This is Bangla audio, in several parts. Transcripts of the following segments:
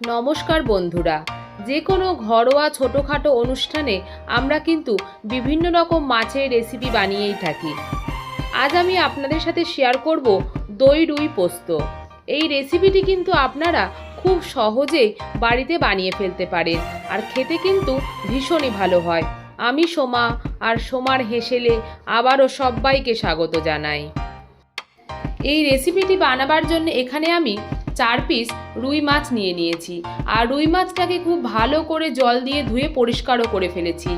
নমস্কার বন্ধুরা। যে কোনো ঘরোয়া ছোটোখাটো অনুষ্ঠানে আমরা কিন্তু বিভিন্ন রকম মাছের রেসিপি বানিয়েই থাকি। আজ আমি আপনাদের সাথে শেয়ার করব দই রুই পোস্ত। এই রেসিপিটি কিন্তু আপনারা খুব সহজেই বাড়িতে বানিয়ে ফেলতে পারেন আর খেতে কিন্তু ভীষণই ভালো হয়। আমি সোমা আর সোমার হেসেলে আবারও সবাইকে স্বাগত জানাই। এই রেসিপিটি বানাবার জন্য এখানে আমি চার পিস রুই মাছ নিয়ে নিয়েছি। আর রুই মাছটাকে খুব ভালো করে জল দিয়ে ধুয়ে পরিষ্কারও করে ফেলেছি।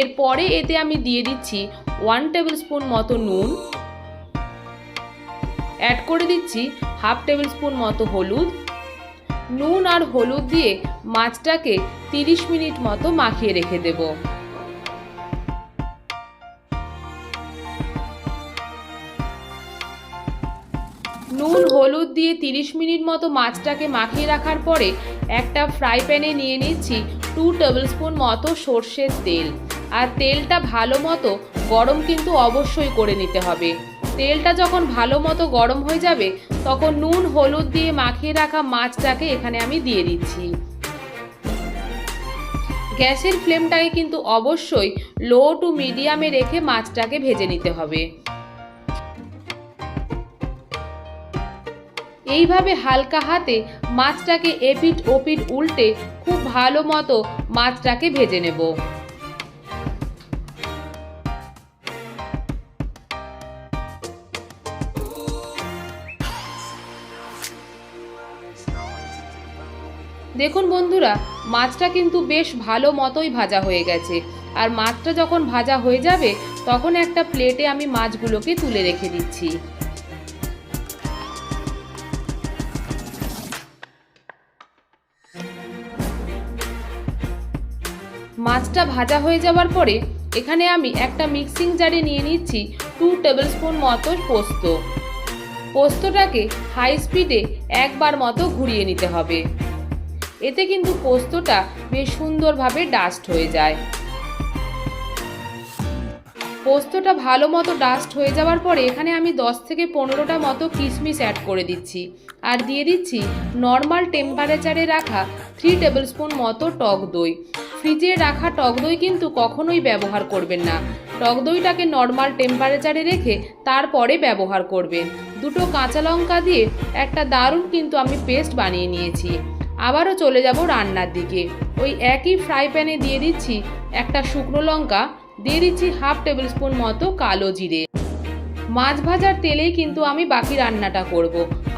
এরপরে এতে আমি দিয়ে দিচ্ছি ওয়ান টেবিল স্পুন মতো নুন। অ্যাড করে দিচ্ছি হাফ টেবিল স্পুন মতো হলুদ। নুন আর হলুদ দিয়ে মাছটাকে তিরিশ মিনিট মতো মাখিয়ে রেখে দেবো। নুন, হলুদ দিয়ে 30 মিনিট মতো মাছটাকে মাখিয়ে রাখার পরে একটা ফ্রাই প্যানে নিয়ে নিচ্ছি টু টেবিল স্পুন মতো সর্ষের তেল। আর তেলটা ভালো মতো গরম কিন্তু অবশ্যই করে নিতে হবে। তেলটা যখন ভালো মতো গরম হয়ে যাবে, তখন নুন, হলুদ দিয়ে মাখিয়ে রাখা মাছটাকে এখানে আমি দিয়ে দিচ্ছি। গ্যাসের ফ্লেমটাকে কিন্তু অবশ্যই লো টু মিডিয়ামে রেখে মাছটাকে ভেজে নিতে হবে। এইভাবে হালকা হাতে মাছটাকে এপিট ওপিট উল্টে খুব ভালো মতো মাছটাকে ভেজে নেব। দেখুন বন্ধুরা, মাছটা কিন্তু বেশ ভালো মতোই ভাজা হয়ে গেছে। আর মাছটা যখন ভাজা হয়ে যাবে, তখন একটা প্লেটে আমি মাছগুলোকে তুলে রেখে দিচ্ছি। মাছটা ভাজা হয়ে যাওয়ার পরে এখানে আমি একটা মিক্সিং জারে নিয়ে নিচ্ছি টু টেবিল স্পুন মতো পোস্ত। পোস্তটাকে হাই স্পিডে একবার মতো ঘুরিয়ে নিতে হবে। এতে কিন্তু পোস্তটা বেশ সুন্দরভাবে ডাস্ট হয়ে যায়। পোস্তটা ভালো মতো ডাস্ট হয়ে যাওয়ার পরে এখানে আমি 10 থেকে পনেরোটা মতো কিশমিশ অ্যাড করে দিচ্ছি। আর দিয়ে দিচ্ছি নর্মাল টেম্পারেচারে রাখা থ্রি টেবিল স্পুন মতো টক দই। ফ্রিজে রাখা টক দই কিন্তু কখনোই ব্যবহার করবেন না। টক দইটাকে নর্মাল টেম্পারেচারে রেখে তারপরে ব্যবহার করবেন। দুটো কাঁচা লঙ্কা দিয়ে একটা দারুণ কিন্তু আমি পেস্ট বানিয়ে নিয়েছি। আবারও চলে যাব রান্নার দিকে। ওই একই ফ্রাই প্যানে দিয়ে দিচ্ছি একটা শুকনো লঙ্কা, দিয়ে দিচ্ছি হাফ টেবিল স্পুন মতো কালো জিরে। মাছ ভাজার তেলেই কিন্তু আমি বাকি রান্নাটা করব।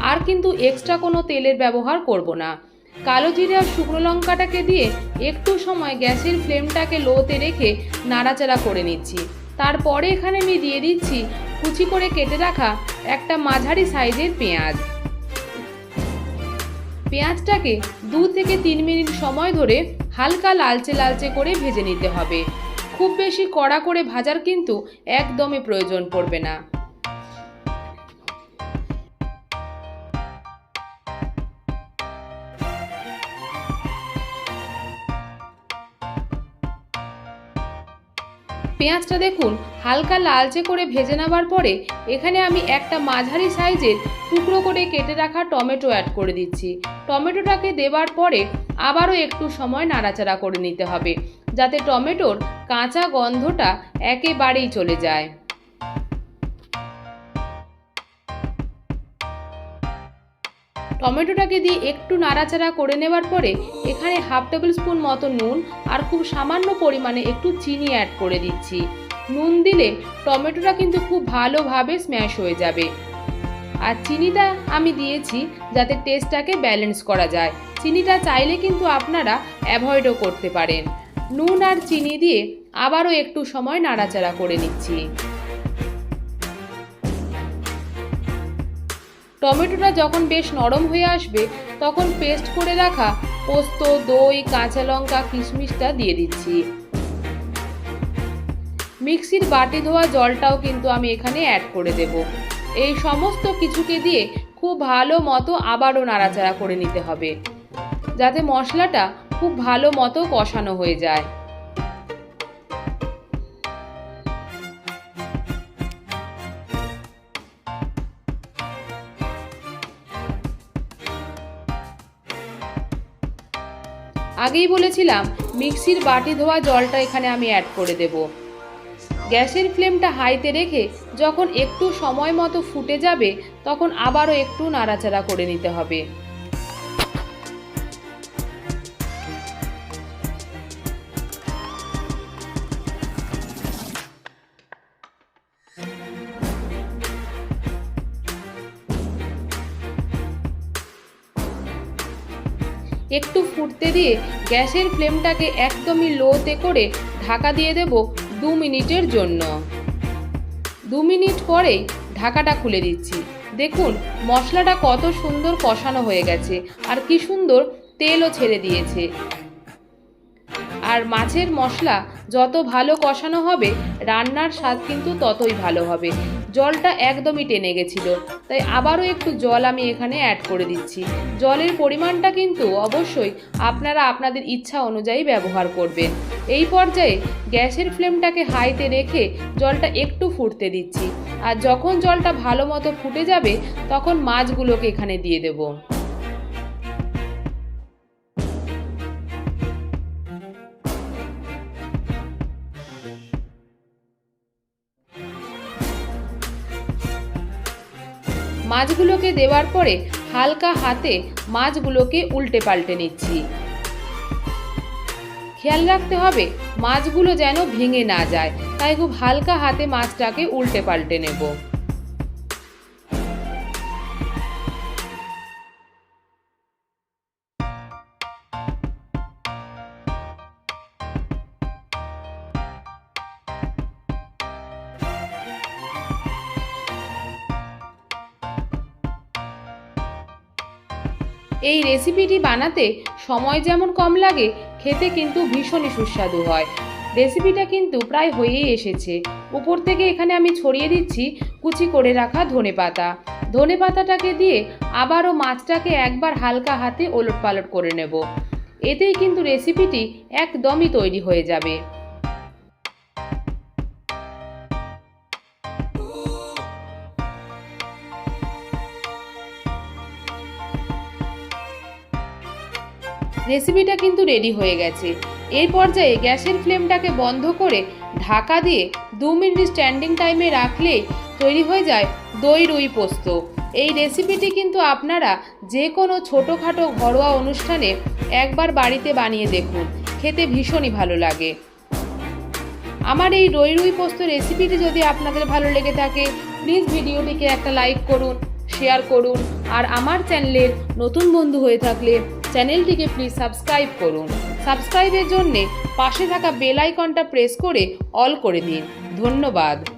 আর কিন্তু এক্সট্রা কোনো তেলের ব্যবহার করব না। কালো জিরে আর শুকনো লঙ্কাটাকে দিয়ে একটু সময় গ্যাসের ফ্লেমটাকে লোতে রেখে নাড়াচাড়া করে নিচ্ছি। তারপরে এখানে আমি দিয়ে দিচ্ছি কুচি করে কেটে রাখা একটা মাঝারি সাইজের পেঁয়াজ। পেঁয়াজটাকে দু থেকে তিন মিনিট সময় ধরে হালকা লালচে লালচে করে ভেজে নিতে হবে। খুব বেশি কড়া করে ভাজার কিন্তু একদমই প্রয়োজন পড়বে না। পেঁয়াজটা দেখুন, হালকা লালচে করে ভেজে নেবার পরে এখানে আমি একটা মাঝারি সাইজের টুকরো করে কেটে রাখা টমেটো অ্যাড করে দিচ্ছি। টমেটোটাকে দেবার পরে আবারও একটু সময় নাড়াচাড়া করে নিতে হবে, যাতে টমেটোর কাঁচা গন্ধটা একেবারেই চলে যায়। টমেটোটাকে দিয়ে একটু নাড়াচাড়া করে নেবার পরে এখানে হাফ টেবিল স্পুন মতো নুন আর খুব সামান্য পরিমাণে একটু চিনি অ্যাড করে দিচ্ছি। নুন দিলে টমেটোটা কিন্তু খুব ভালোভাবে স্ম্যাশ হয়ে যাবে। আর চিনিটা আমি দিয়েছি যাতে টেস্টটাকে ব্যালেন্স করা যায়। চিনিটা চাইলে কিন্তু আপনারা অ্যাভয়েডও করতে পারেন। নুন আর চিনি দিয়ে আবারও একটু সময় নাড়াচাড়া করে নিচ্ছি। টমেটোটা যখন বেশ নরম হয়ে আসবে, তখন পেস্ট করে রাখা পোস্ত, দই, কাঁচা লঙ্কা, কিশমিশটা দিয়ে দিচ্ছি। মিক্সির বাটি ধোয়া জলটাও কিন্তু আমি এখানে অ্যাড করে দেব। এই সমস্ত কিছুকে দিয়ে খুব ভালো মতো আবারও নাড়াচাড়া করে নিতে হবে, যাতে মশলাটা খুব ভালো মতো কষানো হয়ে যায়। আগেই বলেছিলাম, মিক্সির বাটি ধোয়া জলটা এখানে আমি অ্যাড করে দেব। গ্যাসের ফ্লেমটা হাইতে রেখে যখন একটু সময় মতো ফুটে যাবে, তখন আবারও একটু নাড়াচাড়া করে নিতে হবে। একটু ফুটতে দিয়ে গ্যাসের ফ্লেমটাকে একদমই লোতে করে ঢাকা দিয়ে দেব দু মিনিটের জন্য। দু মিনিট পরেই ঢাকাটা খুলে দিচ্ছি। দেখুন, মশলাটা কত সুন্দর কষানো হয়ে গেছে আর কি সুন্দর তেলও ছেড়ে দিয়েছে। আর মাছের মশলা যত ভালো কষানো হবে, রান্নার স্বাদ কিন্তু ততই ভালো হবে। জলটা একদমই টেনে গেছিল। তাই আবারও একটু জল আমি এখানে অ্যাড করে দিচ্ছি। জলের পরিমাণটা কিন্তু অবশ্যই আপনারা আপনাদের ইচ্ছা অনুযায়ী ব্যবহার করবেন। এই পর্যায়ে গ্যাসের ফ্লেমটাকে হাইতে রেখে জলটা একটু ফুটতে দিচ্ছি। আর যখন জলটা ভালো মতো ফুটে যাবে, তখন মাছগুলোকে এখানে দিয়ে দেবো। মাছগুলোকে দেওয়ার পরে হালকা হাতে মাছগুলোকে উল্টে পাল্টে নিচ্ছি। খেয়াল রাখতে হবে, মাছগুলো যেন ভেঙে না যায়, তাই খুব হালকা হাতে মাছটাকে উল্টে পাল্টে নেব। এই রেসিপিটি বানাতে সময় যেমন কম লাগে, খেতে কিন্তু ভীষণই সুস্বাদু হয়। রেসিপিটা কিন্তু প্রায় হয়েই এসেছে। উপর থেকে এখানে আমি ছড়িয়ে দিচ্ছি কুচি করে রাখা ধনে পাতা। ধনে পাতাটাকে দিয়ে আবারও মাছটাকে একবার হালকা হাতে ওলট পালট করে নেব। এতেই কিন্তু রেসিপিটি একদমই তৈরি হয়ে যাবে। রেসিপিটা কিন্তু রেডি হয়ে গেছে। এই পর্যায়ে গ্যাসের ফ্লেমটাকে বন্ধ করে ঢাকা দিয়ে দু মিনিট স্ট্যান্ডিং টাইমে রাখলেই তৈরি হয়ে যায় দই রুই পোস্ত। এই রেসিপিটি কিন্তু আপনারা যে কোনো ছোটোখাটো ঘরোয়া অনুষ্ঠানে একবার বাড়িতে বানিয়ে দেখুন। খেতে ভীষণই ভালো লাগে। আমার এই রই রুই পোস্ত রেসিপিটি যদি আপনাদের ভালো লেগে থাকে প্লিজ ভিডিওটিকে একটা লাইক করুন শেয়ার করুন, আর আমার চ্যানেলের নতুন বন্ধু হয়ে থাকলে চ্যানেলটিকে প্লিজ সাবস্ক্রাইব করুন। সাবস্ক্রাইবের জন্যে পাশে থাকা বেল আইকনটা প্রেস করে অল করে দিন। ধন্যবাদ।